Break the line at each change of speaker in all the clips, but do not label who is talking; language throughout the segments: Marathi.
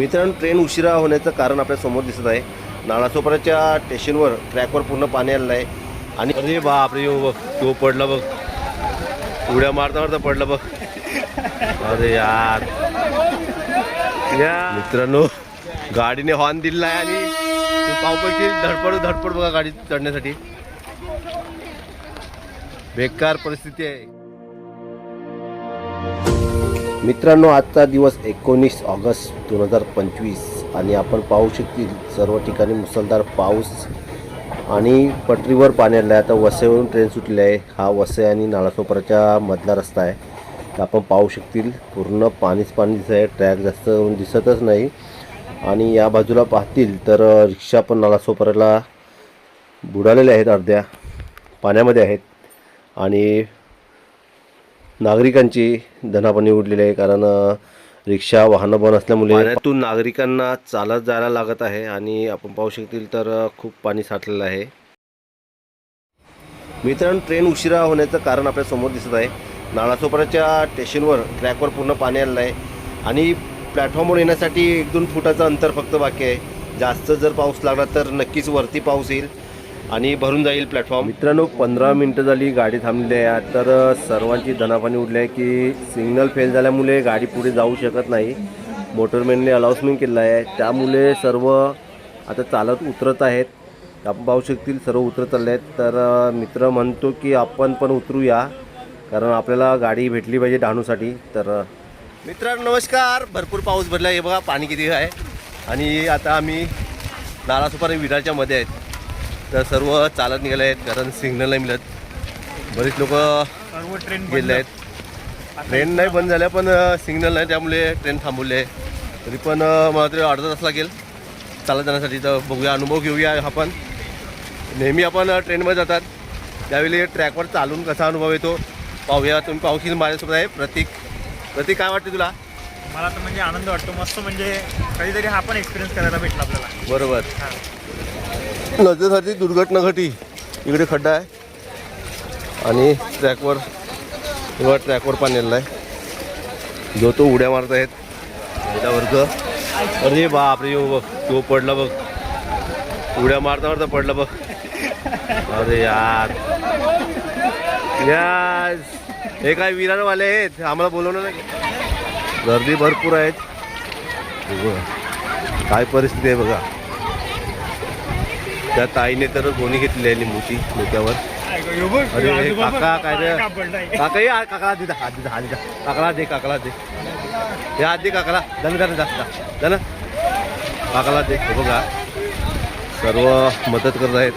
मित्रांनो ट्रेन उशिरा होण्याचं कारण आपल्यासमोर दिसत आहे. नालासोपाऱ्याच्या स्टेशनवर ट्रॅकवर पूर्ण पाणी आलेलं आहे. आणि अरे बाप रे बघ तो पडला बघ. उड्या मारता मारता पडला बघ. अरे यार. या. मित्रांनो गाडीने हॉर्न दिलेला आहे आणि पावपैकी धडपड धडपड बघा गाडी चढण्यासाठी. बेकार परिस्थिती आहे. मित्रांनो आजचा दिवस एकोणीस ऑगस्ट दोन हजार पंचवीस आणि आपण पाहू शकतील सर्व ठिकाणी मुसळधार पाऊस आणि पटरीवर पाणी आलं आहे. आता वसईवरून ट्रेन सुटली आहे. हा वसई आणि नालासोपाराच्या मधला रस्ता आहे. तर आपण पाहू शकतील पूर्ण पाणीच पाणी दिसत आहे. ट्रॅक जास्त दिसतच नाही. आणि या बाजूला पाहतील तर रिक्षा पण नालासोपाऱ्याला बुडालेल्या आहेत अर्ध्या पाण्यामध्ये आहेत. आणि नागरिकांची धनापाणी उडलेली आहे कारण रिक्षा वाहनं बंद असल्यामुळे पाण्यातून नागरिकांना चालत जायला लागत आहे आणि आपण पाहू शकतील तर खूप पाणी साठलेलं आहे. मित्रांनो ट्रेन उशिरा होण्याचं कारण आपल्यासमोर दिसत आहे. नालासोपाऱ्याच्या स्टेशनवर ट्रॅकवर पूर्ण पाणी आलेलं आहे आणि प्लॅटफॉर्मवर येण्यासाठी एक दोन फुटाचं अंतर फक्त बाकी आहे. जास्त जर पाऊस लागला तर नक्कीच वरती पाऊस येईल. आणि भरून जाईल प्लॅटफॉर्म मित्रांनो पंधरा मिनटं झाली गाडी थांबली आहे. तर सर्वांची धनापाणी उडली आहे की सिग्नल फेल झाल्यामुळे गाडी पुढे जाऊ शकत नाही. मोटरमॅनने अलाउन्समेंट केलं आहे. त्यामुळे सर्व आता चालत उतरत आहेत. आपण पाहू शकतील सर्व उतरत चालले आहेत. तर मित्र म्हणतो की आपण पण उतरूया. कारण आपल्याला गाडी भेटली पाहिजे डहाणूसाठी. तर मित्रांनो नमस्कार. भरपूर पाऊस भरला हे बघा पाणी किती आहे. आणि आता आम्ही नालासोपारा विरारच्या मध्ये आहेत. तर सर्व चालत निघाले आहेत. कारण सिग्नल नाही मिळत. बरीच लोक
सर्व ट्रेन
गेले आहेत. ट्रेन नाही बंद झाल्या पण सिग्नल नाही त्यामुळे ट्रेन थांबवली. आहे तरी पण मला तरी अर्धा तास लागेल. चालत जाण्यासाठी तर बघूया अनुभव घेऊया आपण नेहमी आपण ट्रेनमध्ये जातात. त्यावेळी ट्रॅकवर चालून कसा अनुभव येतो पाहूया. तुम्ही पाहूशील माझ्यासोबत आहे प्रतीक. प्रतीक काय वाटते तुला?
मला तर म्हणजे आनंद वाटतो. मस्त म्हणजे कधीतरी हा पण एक्सपिरियन्स करायला भेटला आपल्याला.
बरोबर. नजरेसाठी दुर्घटना घटी. इकडे खड्डा आहे. आणि ट्रॅकवर किंवा ट्रॅकवर पाणी आहे. जो तो उड्या मारत आहेत. पहिला वर्ग अरे बाप रे बघ तो पडला बघ. उड्या मारता मारता पडला बघ. अरे यार. यास हे काय विरारवाले आहेत. आम्हाला बोलवलं नाही. गर्दी भरपूर आहेत. काय परिस्थिती आहे बघा. त्या ताईने तर गोणी घेतली आहे लिंबूची डोक्यावर. अरे हे काका काय रे? काका ये आ, काकाला दे हात दे हात दे काकाला दे काकाला दे. हे हात दे काकाला. धन दन जास्त धन. काकाला दे. हे बघा. सर्व मदत करत आहेत.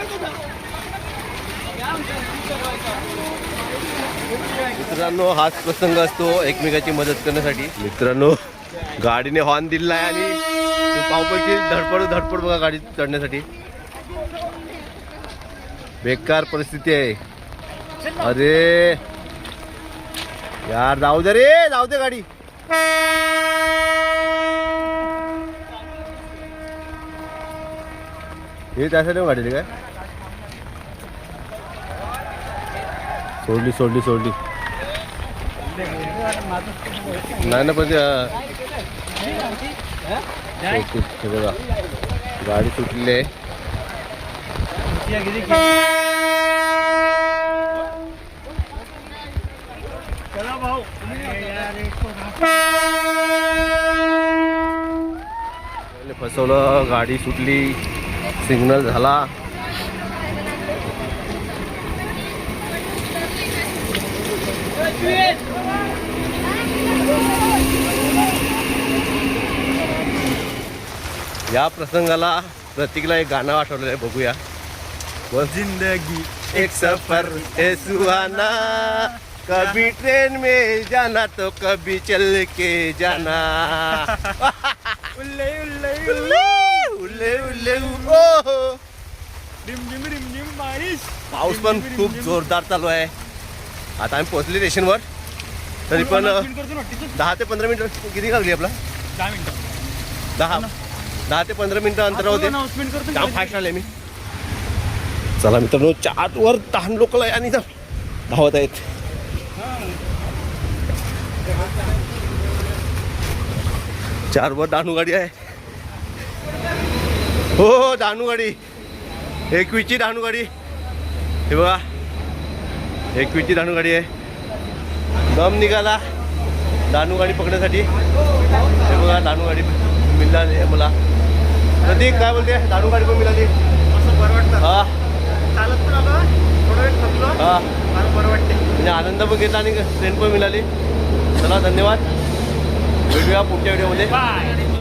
मित्रांनो हाच प्रसंग असतो एकमेकाची मदत करण्यासाठी. मित्रांनो गाडीने हॉर्न दिलेला आहे आणि पावपाची धडपड धडपड बघा गाडी चढण्यासाठी. बेकार परिस्थिती आहे. अरे. यार जाऊ दे रे जाऊ दे गाडी. हे त्यासाठी गाडी काय? सोडली सोडली सोडली. नाही ना पण गाडी सुटलेली आहे
चला भाऊ.
फसवलं गाडी सुटली सिग्नल झाला. या प्रसंगाला प्रतीकला एक गाणं आठवलेलं आहे बघूया. बस
जिंदगी
एक सफर है सुहाना। कभी ट्रेन में जाना तो कभी चल के जाना।
उल्ले उल्ले
उल्ले उल्ले उल्ले ओ
रिम झिम रिम झिम बारिश।
पाऊस पण खूप जोरदार चालू आहे. आता आम्ही पोहोचले स्टेशनवर. तरी पण दहा ते पंधरा मिनिटं किती लागली आपला?
दहा मिनिटं.
दहा. दहा ते पंधरा मिनिटं अंतर होते. जाम फास्ट आले मी. चला मित्रांनो चार वर तहान लोक आणि धावत आहेत. चार वर डहाणू गाडी आहे. हो हो गाडी एकवीसची डहाणू गाडी हे बघा. एकवीसची डहाणू गाडी आहे. दम निघाला डहाणू गाडी पकडण्यासाठी. हे बघा दानू गाडी मिळाली मला. प्रतीक काय बोलते? डहाणू गाडी पण मिळाली.
असं बरं वाटतं
हा
चालत पण आलो थोडा वेळ थकलो
हा
फार बरं वाटते
म्हणजे आनंद पण घेतला आणि ट्रेन पण मिळाली. चला धन्यवाद. भेटूया पुढच्या व्हिडिओमध्ये.